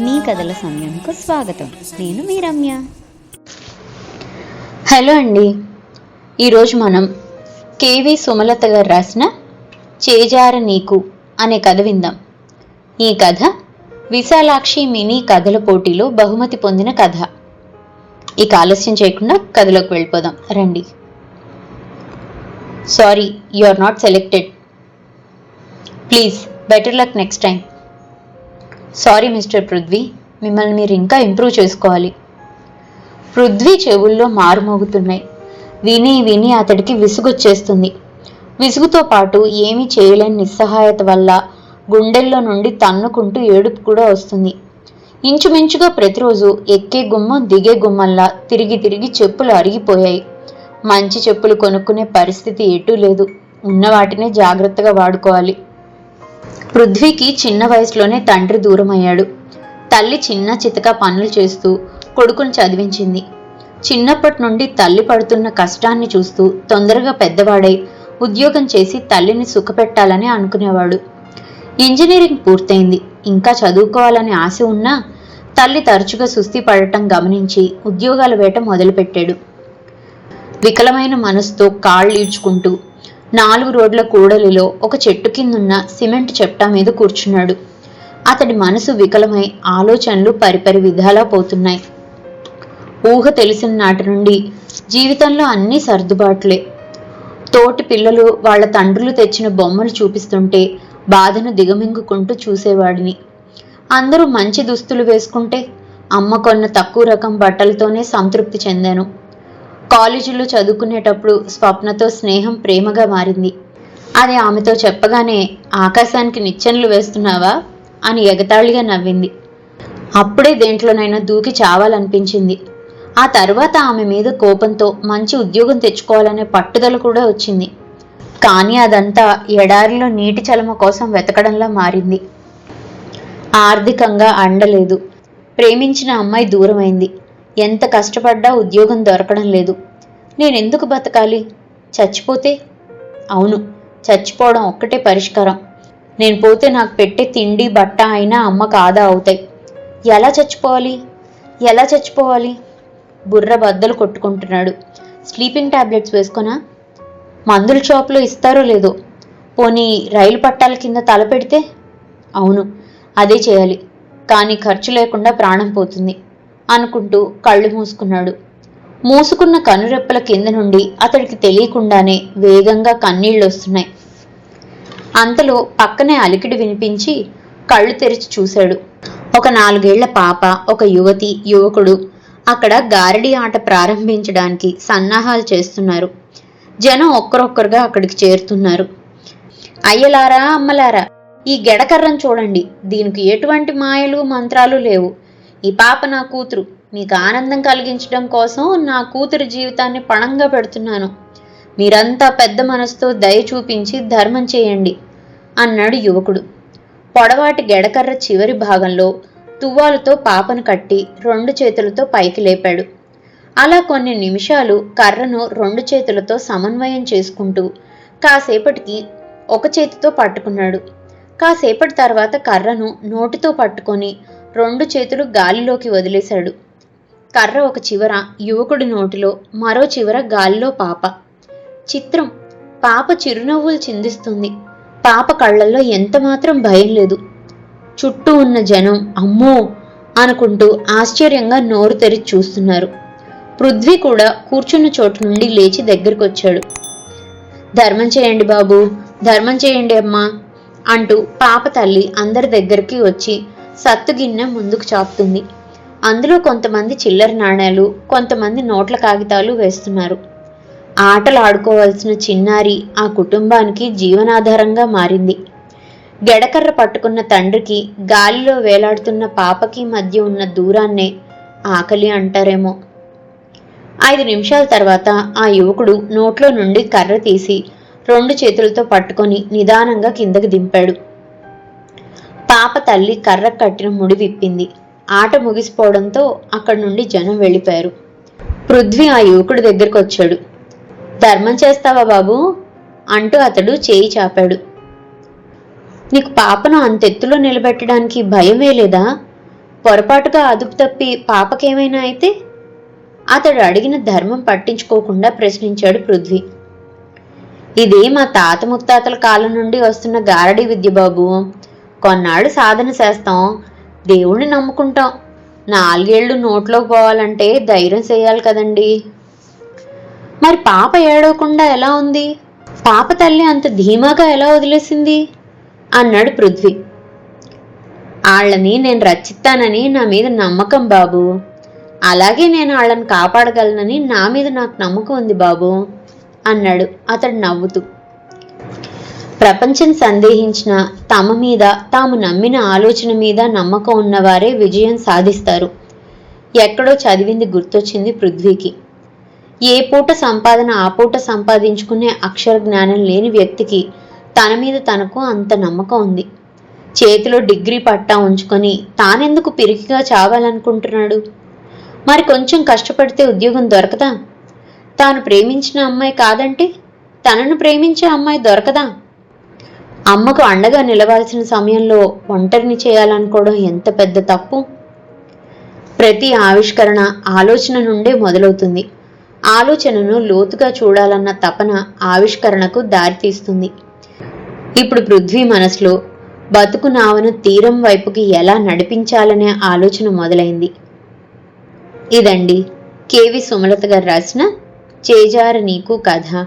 మీ కథల సమయంకు స్వాగతం. నేను మీ రమ్య. హలో అండి. ఈరోజు మనం కేవి సుమలత గారు రాసిన చేజార నీకు అనే కథ విందాం. ఈ కథ విశాలాక్షి మినీ కథల పోటీలో బహుమతి పొందిన కథ. ఇక ఆలస్యం చేయకుండా కథలోకి వెళ్ళిపోదాం. రండి. Sorry you are not selected please better luck next time sorry mister Prithvi మిమ్మల్ని మీరు ఇంకా ఇంప్రూవ్ చేసుకోవాలి. పృథ్వీ చెవుల్లో మారుమోగుతున్నాయి విని విని అతడికి విసుగొచ్చేస్తుంది. విసుగుతో పాటు ఏమీ చేయలేని నిస్సహాయత వల్ల గుండెల్లో నుండి తన్నుకుంటూ ఏడుపు కూడా వస్తుంది. ఇంచుమించుగా ప్రతిరోజు ఎక్కే గుమ్మం దిగే గుమ్మంలా తిరిగి తిరిగి చెప్పులు అరిగిపోయాయి. మంచి చెప్పులు కొనుక్కునే పరిస్థితి ఎటూ లేదు. ఉన్న వాటినే జాగ్రత్తగా వాడుకోవాలి. పృథ్వీకి చిన్న వయసులోనే తండ్రి దూరమయ్యాడు. తల్లి చిన్న చితక పనులు చేస్తూ కొడుకును చదివించింది. చిన్నప్పటి నుండి తల్లి పడుతున్న కష్టాన్ని చూస్తూ తొందరగా పెద్దవాడై ఉద్యోగం చేసి తల్లిని సుఖపెట్టాలని అనుకునేవాడు. ఇంజనీరింగ్ పూర్తయింది. ఇంకా చదువుకోవాలని ఆశ ఉన్నా తల్లి తరచుగా సుస్థి పడటం గమనించి ఉద్యోగాల వేట మొదలుపెట్టాడు. వికలమైన మనసుతో కాళ్ళు ఈడ్చుకుంటూ నాలుగు రోడ్ల కూడలిలో ఒక చెట్టు కిందున్న సిమెంట్ చెప్టా మీద కూర్చున్నాడు. అతడి మనసు వికలమై ఆలోచనలు పరిపరి విధాలా పోతున్నాయి. ఊహ తెలిసిన నాటి నుండి జీవితంలో అన్నీ సర్దుబాట్లే. తోటి పిల్లలు వాళ్ళ తండ్రులు తెచ్చిన బొమ్మలు చూపిస్తుంటే బాధను దిగమింగుకుంటూ చూసేవాడిని. అందరూ మంచి దుస్తులు వేసుకుంటే అమ్మ కొన్న తక్కువ రకం బట్టలతోనే సంతృప్తి చెందాను. కాలేజీలో చదువుకునేటప్పుడు స్వప్నతో స్నేహం ప్రేమగా మారింది. అది ఆమెతో చెప్పగానే ఆకాశానికి నిచ్చెనలు వేస్తున్నావా? అని ఎగతాళిగా నవ్వింది. అప్పుడే దేంట్లోనైనా దూకి చావాలనిపించింది. ఆ తర్వాత ఆమె మీద కోపంతో మంచి ఉద్యోగం తెచ్చుకోవాలనే పట్టుదల కూడా వచ్చింది. కానీ అదంతా ఎడారిలో నీటి చలమ కోసం వెతకడంలా మారింది. ఆర్థికంగా అండలేదు. ప్రేమించిన అమ్మాయి దూరమైంది. ఎంత కష్టపడ్డా ఉద్యోగం దొరకడం లేదు. నేనెందుకు బతకాలి? చచ్చిపోతే? అవును చచ్చిపోవడం ఒక్కటే పరిష్కారం. నేను పోతే నాకు పెట్టే తిండి బట్ట అయినా అమ్మకు ఆదా అవుతాయి. ఎలా చచ్చిపోవాలి? ఎలా చచ్చిపోవాలి? బుర్ర బద్దలు కొట్టుకుంటున్నాడు. స్లీపింగ్ టాబ్లెట్స్ వేసుకున్నా మందుల షాప్లో ఇస్తారో లేదో? పోనీ రైలు పట్టాల కింద తల పెడితే? అవును అదే చేయాలి. కానీ ఖర్చు లేకుండా ప్రాణం పోతుంది. అనుకుంటూ కళ్ళు మూసుకున్నాడు. మూసుకున్న కనురెప్పల కింద నుండి అతడికి తెలియకుండానే వేగంగా కన్నీళ్ళు వస్తున్నాయి అంతలో పక్కనే అలికిడి వినిపించి కళ్ళు తెరిచి చూశాడు. ఒక నాలుగేళ్ళ పాప ఒక యువతి యువకుడు అక్కడ గారడి ఆట ప్రారంభించడానికి సన్నాహాలు చేస్తున్నారు. జనం ఒక్కరొక్కరుగా అక్కడికి చేరుతున్నారు. అయ్యలారా అమ్మలారా ఈ గెడకర్రను చూడండి. దీనికి ఎటువంటి మాయలు మంత్రాలు లేవు. ఈ పాప నా కూతురు. మీకు ఆనందం కలిగించడం కోసం నా కూతురు జీవితాన్ని పణంగా పెడుతున్నాను. మీరంతా పెద్ద మనసుతో దయ చూపించి ధర్మం చేయండి అన్నాడు యువకుడు. పొడవాటి గెడకర్ర చివరి భాగంలో తువ్వాలుతో పాపను కట్టి రెండు చేతులతో పైకి లేపాడు. అలా కొన్ని నిమిషాలు కర్రను రెండు చేతులతో సమన్వయం చేసుకుంటూ కాసేపటికి ఒక చేతితో పట్టుకున్నాడు. కాసేపటి తర్వాత కర్రను నోటితో పట్టుకొని రెండు చేతులు గాలిలోకి వదిలేశాడు. కర్ర ఒక చివర యువకుడి నోటిలో మరో చివర గాలిలో పాప. చిత్రం పాప చిరునవ్వులు చిందిస్తుంది. పాప కళ్ళల్లో ఎంతమాత్రం భయం లేదు. చుట్టూ ఉన్న జనం అమ్మో! అనుకుంటూ ఆశ్చర్యంగా నోరు తెరిచి చూస్తున్నారు. పృథ్వీ కూడా కూర్చున్న చోటు నుండి లేచి దగ్గరికొచ్చాడు. ధర్మం చేయండి బాబు ధర్మం చేయండి అమ్మా! అంటూ పాప తల్లి అందరి దగ్గరికి వచ్చి సత్తుగిన్నె ముందుకు చాపుతుంది. అందులో కొంతమంది చిల్లర నాణేలు కొంతమంది నోట్ల కాగితాలు వేస్తున్నారు. ఆటలు ఆడుకోవాల్సిన చిన్నారి ఆ కుటుంబానికి జీవనాధారంగా మారింది. గెడకర్ర పట్టుకున్న తండ్రికి గాలిలో వేలాడుతున్న పాపకి మధ్య ఉన్న దూరాన్నే ఆకలి అంటారేమో. ఐదు నిమిషాల తర్వాత ఆ యువకుడు నోట్లో నుండి కర్ర తీసి రెండు చేతులతో పట్టుకొని నిదానంగా కిందకి దింపాడు. పాప తల్లి కర్ర కట్టిన ముడి విప్పింది. ఆట ముగిసిపోవడంతో అక్కడి నుండి జనం వెళ్ళిపోయారు. పృథ్వీ ఆ యువకుడి దగ్గరకు వచ్చాడు. ధర్మం చేస్తావా బాబు? అంటూ అతడు చేయి చాపాడు. నీకు పాపను అంతెత్తులో నిలబెట్టడానికి భయమే లేదా? పొరపాటుగా అదుపు తప్పి పాపకేమైనా అయితే? అతడు అడిగిన ధర్మం పట్టించుకోకుండా ప్రశ్నించాడు పృథ్వీ. ఇది మా తాత ముత్తాతల కాలం నుండి వస్తున్న గారడీ విద్య బాబు. కొన్నాళ్ళు సాధన చేస్తాం. దేవుణ్ణి నమ్ముకుంటాం. నాలుగేళ్ళు నోట్లోకి పోవాలంటే ధైర్యం చేయాలి కదండి. మరి పాప ఏడవకుండా ఎలా ఉంది? పాప తల్లి అంత ధీమాగా ఎలా వదిలేసింది? అన్నాడు పృథ్వీ. వాళ్ళని నేను రచిస్తానని నా మీద నమ్మకం బాబు. అలాగే నేను వాళ్ళని కాపాడగలనని నా మీద నాకు నమ్మకం ఉంది బాబు అన్నాడు అతడు నవ్వుతూ. ప్రపంచం సందేహించిన తమ మీద తాము నమ్మిన ఆలోచన మీద నమ్మకం ఉన్నవారే విజయం సాధిస్తారు. ఎక్కడో చదివింది గుర్తొచ్చింది పృథ్వీకి. ఏ పూట సంపాదన ఆ పూట సంపాదించుకునే అక్షర జ్ఞానం లేని వ్యక్తికి తన మీద తనకు అంత నమ్మకం ఉంది. చేతిలో డిగ్రీ పట్టా ఉంచుకొని తానెందుకు పిరికిగా చావాలనుకుంటున్నాడు? మరి కొంచెం కష్టపడితే ఉద్యోగం దొరకదా? తాను ప్రేమించిన అమ్మాయి కాదంటే తనను ప్రేమించే అమ్మాయి దొరకదా? అమ్మకు అండగా నిలవాల్సిన సమయంలో ఒంటరిని చేయాలనుకోవడం ఎంత పెద్ద తప్పు? ప్రతి ఆవిష్కరణ ఆలోచన నుండే మొదలవుతుంది. ఆలోచనను లోతుగా చూడాలన్న తపన ఆవిష్కరణకు దారితీస్తుంది. ఇప్పుడు పృథ్వీ మనసులో బతుకు నావను తీరం వైపుకి ఎలా నడిపించాలనే ఆలోచన మొదలైంది. ఇదండి కేవి సుమలత గారు రాసిన చేజార నీకు కథ.